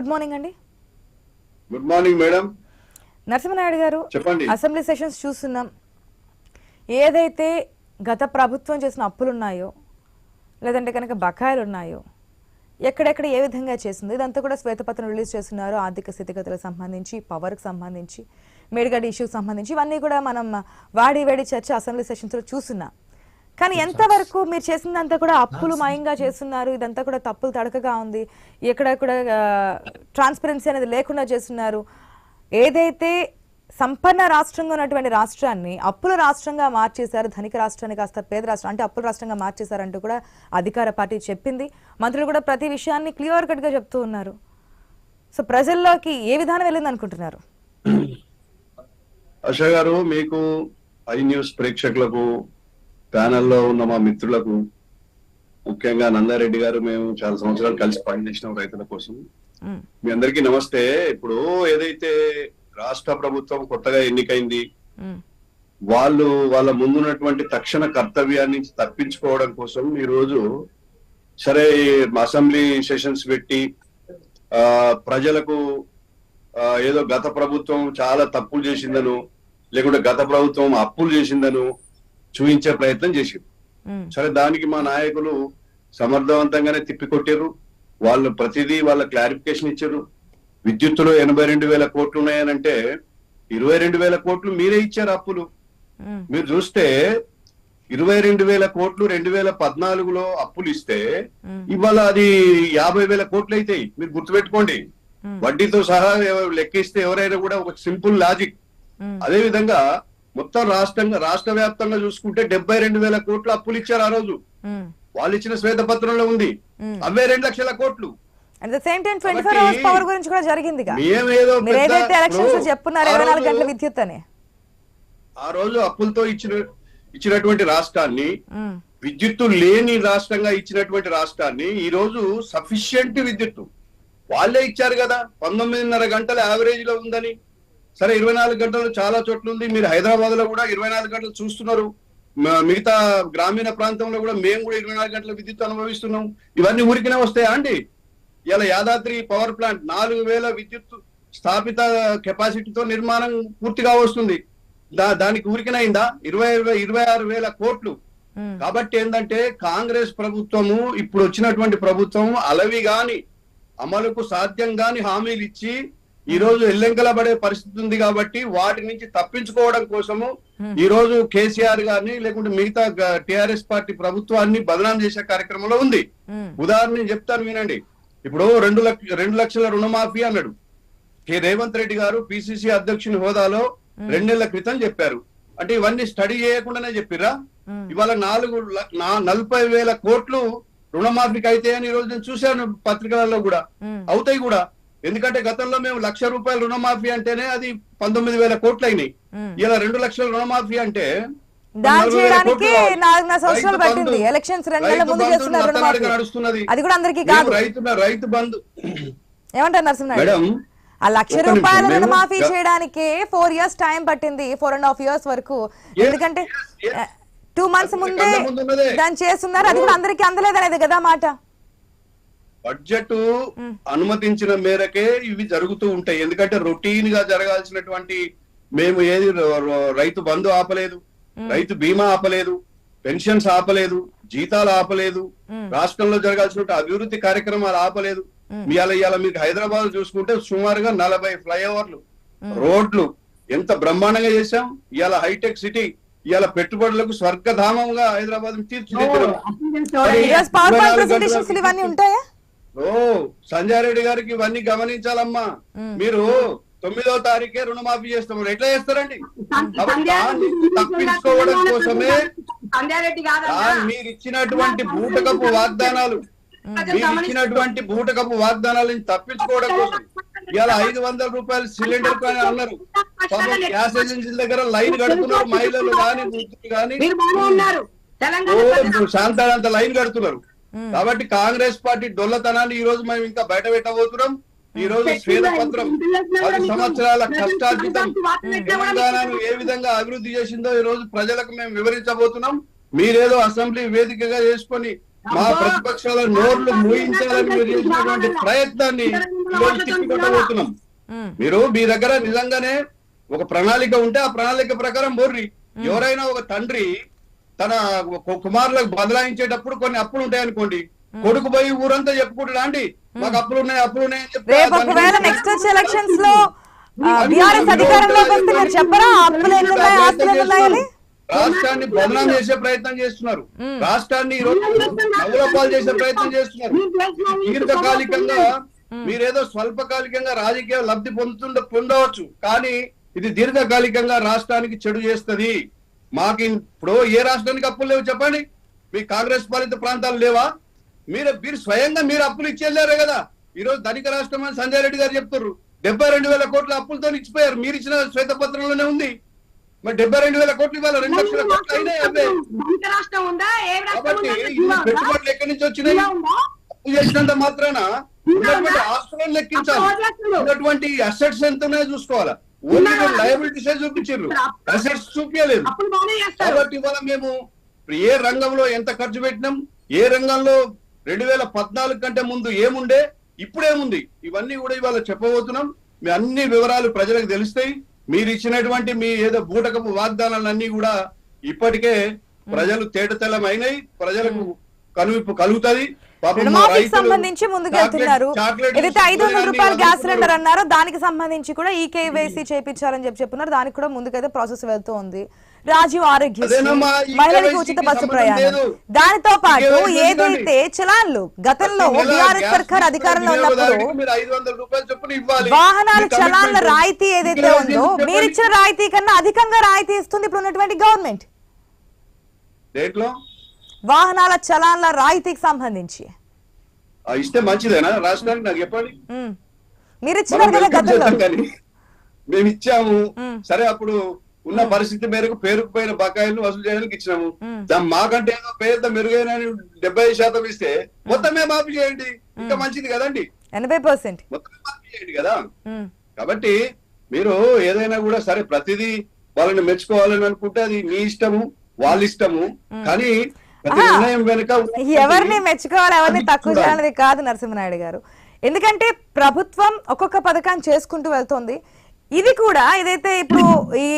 Good morning అండి good morning madam Narasimha Naidu గారు చెప్పండి. అసెంబ్లీ సెషన్స్ చూస్తున్నాం. ఏదైతే గత ప్రభుత్వం చేసిన అప్పులు ఉన్నాయో లేదంటే కనుక బకాయిలు ఉన్నాయో ఎక్కడెక్కడ ఏ విధంగా చేసింది ఇదంతా కూడా శ్వేతపత్రం రిలీజ్ చేస్తున్నారు. ఆర్థిక స్థితిగతులకు సంబంధించి పవర్కి సంబంధించి మేడిగడ్డ ఇష్యూకి సంబంధించి ఇవన్నీ కూడా మనం వాడి వేడి చర్చ అసెంబ్లీ సెషన్స్లో చూస్తున్నాం. కానీ ఎంతవరకు మీరు చేసిందంతా కూడా అప్పులు మయంగా చేస్తున్నారు ఇదంతా కూడా తప్పులు తడకగా ఉంది ఎక్కడ కూడా ట్రాన్స్పరెన్సీ అనేది లేకుండా చేస్తున్నారు. ఏదైతే సంపన్న రాష్ట్రంగా ఉన్నటువంటి రాష్ట్రాన్ని అప్పుల రాష్ట్రంగా మార్చేశారు ధనిక రాష్ట్రాన్ని కాస్త పేద రాష్ట్రం అంటే అప్పుల రాష్ట్రంగా మార్చేశారంటూ కూడా అధికార పార్టీ చెప్పింది. మంత్రులు కూడా ప్రతి విషయాన్ని క్లియర్ కట్గా చెప్తూ ఉన్నారు. సో ప్రజల్లోకి ఏ విధానం వెళ్ళింది అనుకుంటున్నారు? ఆశా గారు మీకు ఐ న్యూస్ ప్రేక్షకులకు ప్యానెల్లో ఉన్న మా మిత్రులకు ముఖ్యంగా నందారెడ్డి గారు మేము చాలా సంవత్సరాలు కలిసి పనిచేసినాం రైతుల కోసం. మీ అందరికీ నమస్తే. ఇప్పుడు ఏదైతే రాష్ట్ర ప్రభుత్వం కొత్తగా ఎన్నికైంది వాళ్ళు వాళ్ళ ముందున్నటువంటి తక్షణ కర్తవ్యాన్ని తప్పించుకోవడం కోసం ఈ రోజు సరే అసెంబ్లీ సెషన్స్ పెట్టి ఆ ప్రజలకు ఏదో గత ప్రభుత్వం చాలా తప్పులు చేసిందను లేకుంటే గత ప్రభుత్వం అప్పులు చేసిందను చూపించే ప్రయత్నం చేసింది సరే దానికి మా నాయకులు సమర్థవంతంగానే తిప్పికొట్టారు వాళ్ళు ప్రతిదీ వాళ్ళ క్లారిఫికేషన్ ఇచ్చారు. విద్యుత్తులో ఎనభై రెండు వేల కోట్లు ఉన్నాయనంటే ఇరవై రెండు వేల కోట్లు మీరే ఇచ్చారు అప్పులు. మీరు చూస్తే ఇరవై రెండు వేల కోట్లు రెండు వేల పద్నాలుగులో అప్పులు ఇస్తే ఇవాళ అది యాభై వేల కోట్లు అవుతాయి మీరు గుర్తుపెట్టుకోండి. వడ్డీతో సహా లెక్కిస్తే ఎవరైనా కూడా ఒక సింపుల్ లాజిక్. అదే విధంగా మొత్తం రాష్ట్రంగా రాష్ట్ర వ్యాప్తంగా చూసుకుంటే డెబ్బై రెండు వేల కోట్లు అప్పులు ఇచ్చారు ఆ రోజు. వాళ్ళు ఇచ్చిన శ్వేతపత్రంలో ఉంది. ఉమ్. అవే రెండు లక్షల కోట్లు. పవర్ గురించి కూడా జరిగింది ఆ రోజు- గంటల విద్యుత్ అని. ఆ రోజు అప్పులతో ఇచ్చిన ఇచ్చినటువంటి రాష్ట్రాన్ని విద్యుత్తు లేని రాష్ట్రంగా ఇచ్చినటువంటి రాష్ట్రాన్ని ఈ రోజు సఫిషియెంట్ విద్యుత్తు. వాళ్ళే ఇచ్చారు కదా. పంతొమ్మిదిన్నర గంటల యావరేజ్లో ఉందని. సరే ఇరవై నాలుగు గంటలు చాలా చోట్ల ఉంది మీరు హైదరాబాద్లో కూడా ఇరవై నాలుగు గంటలు చూస్తున్నారు. మిగతా గ్రామీణ ప్రాంతంలో కూడా మేము కూడా ఇరవై నాలుగు గంటల విద్యుత్ అనుభవిస్తున్నాం. ఇవన్నీ ఊరికినే వస్తాయా అండి? ఇలా యాదాద్రి పవర్ ప్లాంట్ నాలుగు వేల విద్యుత్ స్థాపిత కెపాసిటీతో నిర్మాణం పూర్తిగా వస్తుంది. దా దానికి ఊరికినైందా ఇరవై ఇరవై ఆరు వేల కోట్లు. కాబట్టి ఏంటంటే కాంగ్రెస్ ప్రభుత్వము ఇప్పుడు వచ్చినటువంటి ప్రభుత్వం అలవి గాని అమలుకు సాధ్యం గాని హామీలు ఇచ్చి ఈ రోజు ఎల్లెంకల పడే పరిస్థితి ఉంది కాబట్టి వాటి నుంచి తప్పించుకోవడం కోసము. ఈ రోజు కేసీఆర్ గారిని లేకుంటే మిగతా టిఆర్ఎస్ పార్టీ ప్రభుత్వాన్ని బదనాం చేసే కార్యక్రమంలో ఉంది. ఉదాహరణ నేను చెప్తాను వినండి. ఇప్పుడు రెండు లక్ష రెండు లక్షల రుణమాఫీ అన్నాడు. కె రేవంత్ రెడ్డి గారు పిసిసి అధ్యక్షుని హోదాలో రెండు నెలల క్రితం చెప్పారు. అంటే ఇవన్నీ స్టడీ చేయకుండానే చెప్పిరా ఇవాళ నాలుగు నలభై వేల కోట్లు రుణమాఫీకి అయితే అని ఈ రోజు నేను చూశాను పత్రికలలో కూడా. అవుతాయి కూడా. ఎందుకంటే గతంలో మేము లక్ష రూపాయల రుణమాఫీ అంటేనే అది పంతొమ్మిది వేల కోట్లు అయినాయి. ఇలా రెండు లక్షల రుణమాఫీ అంటే రైతు రైతు ముందు బంధు. నడుస్తున్నది రైతు రైతు ఏమంటారు ఆ లక్ష. రూపాయల రుణమాఫీ చేయడానికి ఫోర్ ఇయర్స్ టైం పట్టింది ఫోర్ అండ్ హాఫ్ ఇయర్స్ వరకు ఎందుకంటే. టూ మంత్స్ ముందే. దాన్ని చేస్తున్నారు అది కూడా అందరికీ అందలేదు అనేది కదా మాట బడ్జెట్ అనుమతించిన మేరకే ఇవి జరుగుతూ ఉంటాయి. ఎందుకంటే రొటీన్గా జరగాల్సినటువంటి మేము ఏది రైతు బంధు ఆపలేదు రైతు బీమా ఆపలేదు పెన్షన్స్ ఆపలేదు జీతాలు ఆపలేదు. రాష్ట్రంలో జరగాల్సిన అభివృద్ధి కార్యక్రమాలు ఆపలేదు. ఇవాళ ఇవాళ మీకు హైదరాబాద్ చూసుకుంటే సుమారుగా నలభై ఫ్లైఓవర్లు రోడ్లు ఎంత బ్రహ్మాండంగా చేశాం. ఇవాళ హైటెక్ సిటీ ఇవాళ పెట్టుబడులకు స్వర్గధామంగా హైదరాబాద్ తీర్చిదిద్దాం ఓ సంజయ్ రెడ్డి గారికి ఇవన్నీ గమనించాలమ్మా. మీరు తొమ్మిదో తారీఖే రుణమాఫీ చేస్తాం ఎట్లా చేస్తారండి? తప్పించుకోవడం కోసమే మీరు ఇచ్చినటువంటి బూటకపు వాగ్దానాలు. మీరు ఇచ్చినటువంటి బూటకపు వాగ్దానాల నుంచి తప్పించుకోవడం కోసం. ఇవాళ ఐదు వందల రూపాయలు సిలిండర్ కానీ అన్నారు. గ్యాస్ ఏజెన్సీల దగ్గర లైన్ కడుతున్నారు. మహిళలు కానీ వృద్ధులు కానీ. శాంతాడంత లైన్ కడుతున్నారు. కాబట్టి కాంగ్రెస్ పార్టీ డొల్లతనాన్ని ఈ రోజు మేము ఇంకా బయట పెట్టబోతున్నాం. ఈ రోజు శ్వేతపత్రం పది సంవత్సరాల కష్టార్జితం తెలంగాణను ఏ విధంగా అభివృద్ధి చేసిందో ఈ రోజు ప్రజలకు మేము వివరించబోతున్నాం. మీరేదో అసెంబ్లీ వేదికగా చేసుకొని మా ప్రతిపక్షాల నోర్లు మూయించాలని మీరు చేసినటువంటి ప్రయత్నాన్ని ఈరోజు తిప్పికొట్టబోతున్నాం మీరు మీ దగ్గర నిజంగానే ఒక ప్రణాళిక ఉంటే ఆ ప్రణాళిక ప్రకారం బోర్రి. ఎవరైనా ఒక తండ్రి తన కు- కుమారులకు బదలాయించేటప్పుడు కొన్ని అప్పులు ఉంటాయి అనుకోండి కొడుకు పోయి ఊరంతా చెప్పుకుంటున్నా అండి? మాకు అప్పులు ఉన్నాయి అప్పులు ఉన్నాయి అని చెప్తే రేపు దాన్ని ఒకవేళ నెక్స్ట్ వచ్చే ఎలక్షన్స్లో బీఆర్ఎస్ అధికారంలోకి వస్తే మీరు చెప్పరా? అప్పులు ఎన్ని ఉన్నాయి ఆస్తులు ఎన్ని ఉన్నాయని రాష్ట్రాన్ని బదనాం చేసే ప్రయత్నం చేస్తున్నారు. రాష్ట్రాన్ని ఈ రోజు చేసే ప్రయత్నం చేస్తున్నారు. దీర్ఘకాలికంగా మీరేదో స్వల్పకాలికంగా రాజకీయ లబ్ధి పొందుతుండ పొందవచ్చు. కానీ ఇది దీర్ఘకాలికంగా రాష్ట్రానికి చెడు చేస్తది. మాకు ఇప్పుడు ఏ రాష్ట్రానికి అప్పులు లేవు చెప్పండి? మీ కాంగ్రెస్ పాలిత ప్రాంతాలు లేవా? మీరు మీరు స్వయంగా మీరు అప్పులు ఇచ్చేళ్ళారే కదా. ఈ రోజు ధనిక రాష్ట్రం అని సంజయ్ రెడ్డి గారు చెప్తారు డెబ్బై రెండు వేల కోట్ల అప్పులతో ఇచ్చిపోయారు. మీరు ఇచ్చిన శ్వేతపత్రంలోనే ఉంది. మరి డెబ్బై రెండు వేల కోట్లు ఇవాళ రెండు లక్షల కోట్లు అయినాయి కాబట్టి? ఈ? పెట్టుబడులు ఎక్కడి నుంచి వచ్చినాయి? అప్పు చేసినంత మాత్రాన ఉన్నటువంటి ఆస్తులను లెక్కించాలి. ఉన్నటువంటి అసెట్స్ ఎంత ఉన్నాయో చూసుకోవాలా? లయబిలిటీస్ చూపించారు. అసెట్స్ చూపించలేదు. కాబట్టి ఇవాళ మేము ఏ రంగంలో ఎంత ఖర్చు పెట్టినాం ఏ రంగంలో రెండు వేల పద్నాలుగు కంటే ముందు ఏముండే ఇప్పుడేముంది? ఇవన్నీ కూడా ఇవాళ చెప్పబోతున్నాం. మీ అన్ని వివరాలు ప్రజలకు తెలుస్తాయి. మీరు ఇచ్చినటువంటి మీ ఏదో బూటకపు వాగ్దానాలన్నీ కూడా ఇప్పటికే ప్రజలు తేటతెల్లం అయినాయి ప్రజలకు కనువిప్పు కలుగుతుంది. రుణమాఫీకి సంబంధించి ముందుకెళ్తున్నారు చాక్లెట్- చాక్లెట్ ఏదైతే ఐదు వందల రూపాయలు గ్యాస్ సిలిండర్. అన్నారో. దానికి సంబంధించి కూడా ఈ కేవైసీ చేపించాలని చెప్పి చెప్తున్నారు దానికి కూడా ముందుకైతే ప్రాసెస్ వెళ్తూ ఉంది. రాజీవ్ ఆరోగ్య మహిళలకు ఉచిత బస్సు ప్రయాణం. దానితో పాటు ఏదైతే చలాన్లు గతంలో బీఆర్ఎస్ సర్కార్ అధికారంలో ఉన్నప్పుడు వాహనాల చలాన్ల రాయితీ ఏదైతే ఉందో చెప్పండి. మీరు ఇచ్చిన రాయితీ కన్నా అధికంగా రాయితీ ఇస్తుంది ఇప్పుడు ఉన్నటువంటి గవర్నమెంట్. దేంట్లో? వాహనాల చలాన్ల రాయితీకి సంబంధించి. ఇస్తే మంచిదేనా? రాష్ట్రానికి నాకు చెప్పండి. మీరు ఇచ్చినారు కదా గతంలో మేము ఇచ్చాము. సరే అప్పుడు ఉన్న పరిస్థితి మేరకు పేరుకుపోయిన బకాయిలు వసూలు చేయడానికి ఇచ్చినాము. మాకంటే ఏదో పేద మెరుగైన డెబ్బై శాతం ఇస్తే మొత్తమే మాఫీ చేయండి. ఇంకా మంచిది కదండి. ఎనభై పర్సెంట్. మొత్తమే మాఫీ చేయండి కదా. కాబట్టి మీరు ఏదైనా కూడా సరే ప్రతిదీ వాళ్ళని మెచ్చుకోవాలని అనుకుంటే అది మీ ఇష్టము వాళ్ళ ఇష్టము. కానీ ఎవరిని మెచ్చుకోవాలి ఎవరిని తక్కువ. చేయాలనేది కాదు నరసింహనాయుడు గారు. ఎందుకంటే ప్రభుత్వం ఒక్కొక్క పథకాన్ని చేసుకుంటూ వెళ్తోంది. ఇది కూడా ఏదైతే ఇప్పుడు ఈ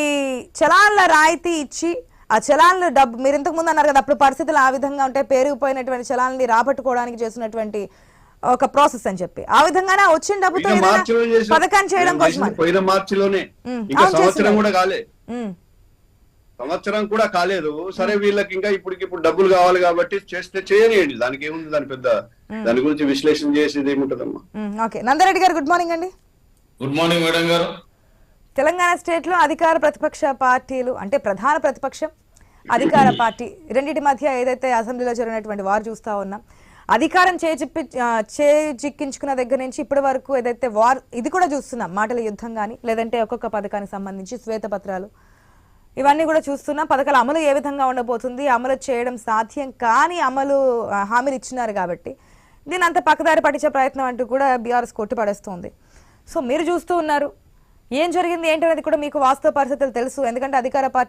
చలాన్ల రాయితీ ఇచ్చి ఆ చలాన్లు డబ్బు మీరు ఇంతకు ముందు అన్నారు కదా అప్పుడు పరిస్థితులు ఆ విధంగా ఉంటే పేరుకుపోయినటువంటి చలాన్ని రాబట్టుకోవడానికి చేసినటువంటి ఒక ప్రాసెస్ అని చెప్పి. ఆ విధంగానే వచ్చిన డబ్బుతో పథకాన్ని చేయడం కోసం పోయిన మార్చిలోనే. సంవత్సరం. కూడా కాలే. సంవత్సరం కూడా కాలేదు. సరే వీళ్ళకి ఇంకా ఇప్పటికి ఇప్పుడు డబ్బులు కావాలి కాబట్టి చేస్తే చేయనియండి. దానికి ఏముంది? దాని పెద్ద దాని గురించి విశ్లేషణ చేసేది ఏముంటదమ్మా? ఓకే. నందరెడ్డి గారు గుడ్ మార్నింగ్ అండి. గుడ్ మార్నింగ్ మేడం గారు. తెలంగాణ స్టేట్లో అధికార ప్రతిపక్ష పార్టీలు అంటే ప్రధాన ప్రతిపక్షం అధికార పార్టీ రెండింటి మధ్య ఏదైతే అసెంబ్లీలో జరిగినటువంటి వారు చూస్తా ఉన్నాం. అధికారం చేజిప్పి చేజిక్కించుకున్న దగ్గర నుంచి ఇప్పటి వరకు ఏదైతే వార్ ఇది కూడా చూస్తున్నాం. మాటల యుద్ధం కానీ లేదంటే ఒక్కొక్క పథకానికి సంబంధించి శ్వేతపత్రాలు ఇవన్నీ కూడా చూస్తున్నాం. పథకాల అమలు ఏ విధంగా ఉండబోతుంది అమలు చేయడం సాధ్యం కానీ అమలు హామీలు ఇచ్చినారు కాబట్టి దీని అంత పక్కదారి పట్టించే ప్రయత్నం అంటూ కూడా బీఆర్ఎస్ కొట్టిపడేస్తోంది. సో మీరు చూస్తూ ఉన్నారు. ఏం జరిగింది ఏంటనేది కూడా మీకు వాస్తవ పరిస్థితులు తెలుసు. ఎందుకంటే అధికార పార్టీ